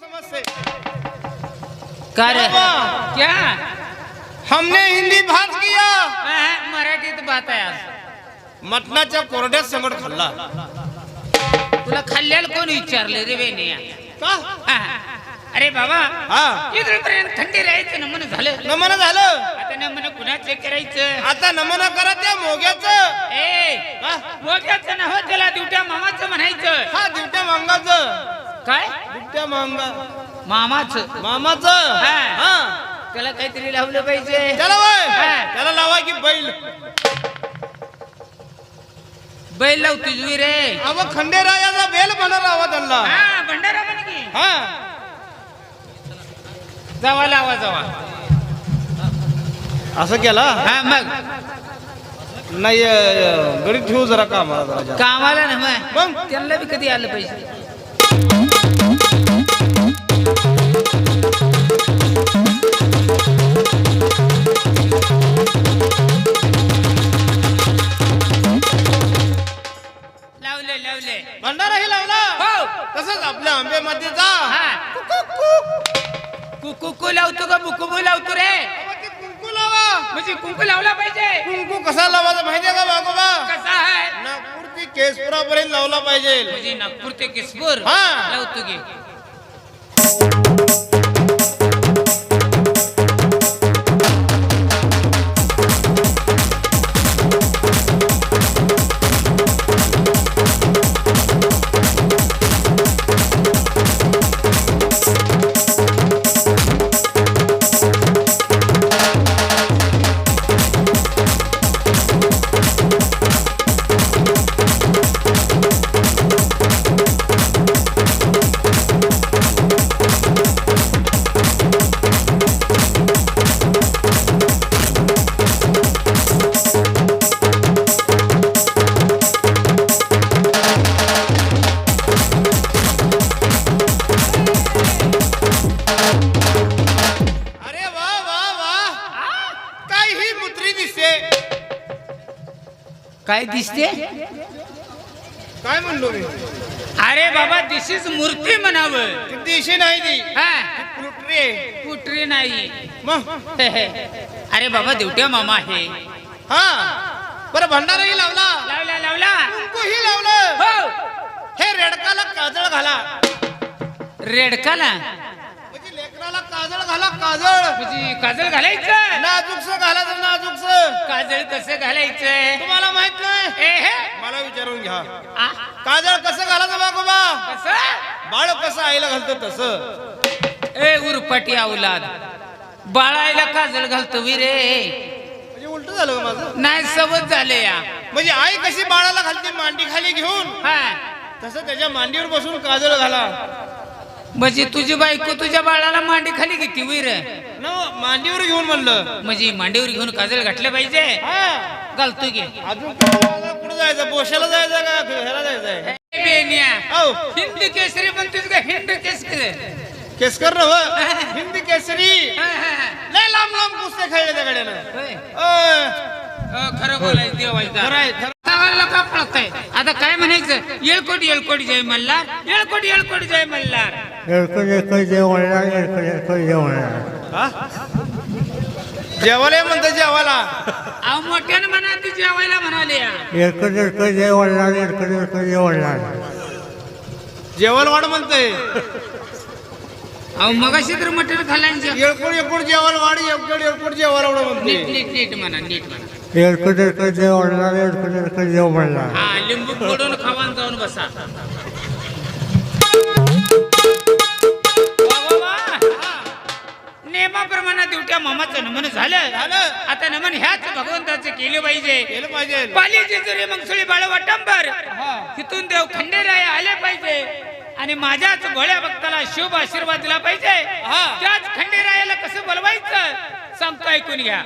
समझ से का रे बाबा। क्या? हमने हिंदी भात किया। मराठीत बात आहे मटणाच्या कोरड्यात संगट खाल्ला। तुला खाल्ल्याला कोण विचारलं रे हा. अरे बाबा हा. इथपर्यंत थंडी राहायचं नमन झालं. नमन झालं. आता नमन कुणाचं करायचं? आता नमन करा त्या मोग्याचं. ए नाव त्याला दिवट्या मामाचं म्हणायचं. हा दिवट्या मांगाचं काय? दिवट्या मांगा मामाचं. मामाचं? त्याला काहीतरी लावलं पाहिजे. त्याला वय. हा. त्याला लावा की बैल. बैल लाव तुझवी रे. अव खंडेरायाचा बेल बनर हवा त्यांना. हा भंडारा म्हण की. हा. जावा लावा जावा. असं केला? हा मग. नाही गडीत ठेवू जरा कामाला जरा. कामाला ना मग. मग? त्यांना बी कधी आलं पाहिजे? कुकू लावतो का बुकू लावतो रे. कुंकू लावा म्हणजे कुंकू लावला पाहिजे. कुंकू कसा लावायचा माहितीये का बागोबा कसा आहे? नागपूर ते केसपुरापर्यंत लावला पाहिजे. म्हणजे नागपूर ते किसपूर? हा. लावतो की. काय दिसते? काय म्हणलो मी अरे बाबा दिस इज मूर्ती म्हणावं. ती दिशी नाही ती? हा. कुठरी नाही. मग अरे बाबा देवट्या मामा आहे. हा. बरं भंडाराही लावला. लावला लावला. कुंकूही लावलं. हो. हे रेडकाला काजळ घाला. रेडकाला? घाला काजळ. म्हणजे काजळ घालायचं? नाजूकस घालायचं नाजूकस. काजळ कसं घालायचं? तुम्हाला माहीत नाही? ए हे. मला विचारून घ्या. आ, काजळ कसं घालायचं बागोबा कसं? बाळ कसं आईला घालतं तसं? ए उरपाटी अवलाद बाळायला काजळ घालतो वी रे. म्हणजे उलट झालं का माझं? नाही सवत झाले या. म्हणजे आई कशी बाळाला घालते मांडी खाली घेऊन? हा. तसं त्याच्या मांडीवर बसून काजळ घाला. म्हणजे तुझी बायको तुझ्या बाळाला मांडी खाली घेते वीर. न मांडीवर घेऊन म्हणलं. म्हणजे मांडीवर घेऊन काजल घातलं पाहिजे. हा. घालतो घे अजून कुठं जायचं? बोशाला जायचं का ए बेनिया. औ हिंद केसरी म्हणतोस का हिंद केसरी? केसकर नव हिंदी केसरी. हा, हा, हा. लय लांब लांब कुस्त्या खेळले त्या गाड्यानं. होय. अय, अ, खरं बोलायचं देवायचं खरं आहे, खरं. का आता काय म्हणायचं? येळकोट येळकोट जय मल्हार. येळकोट येळकोट जय मल्हार. जेवणला जेवणला हा? जेवायला म्हणतं जेवायला. अहो मोठ्यानं म्हणा ती जेवायला म्हणाले. जेवणला जेवणला जेवण वाढ म्हणतंय. अहो मगाशी तर मटण खाल्ल्यानं येळकोड येळकोड जेवायला वाढ येळकोड येळकोड जेवायला वाढ नीट नीट नीट म्हणा नीट म्हणा. जेवणला जेवणला हा लिंबू फोडून खावान जाऊन बसा. दिवट्या मामाचं नमन झालं. आता नमन ह्याच भगवंताचं केलं पाहिजे. केलं पाहिजे. पाली जेजुरी मंगसुळी बाळ वाटंबर तिथून देव खंडेराय आले पाहिजे. आणि माझ्याच भोळ्या भक्ताला शुभ आशीर्वाद दिला पाहिजे. हा. त्याच खंडेरायाला कसं बोलवायचं? सांगतो ऐकून घ्या.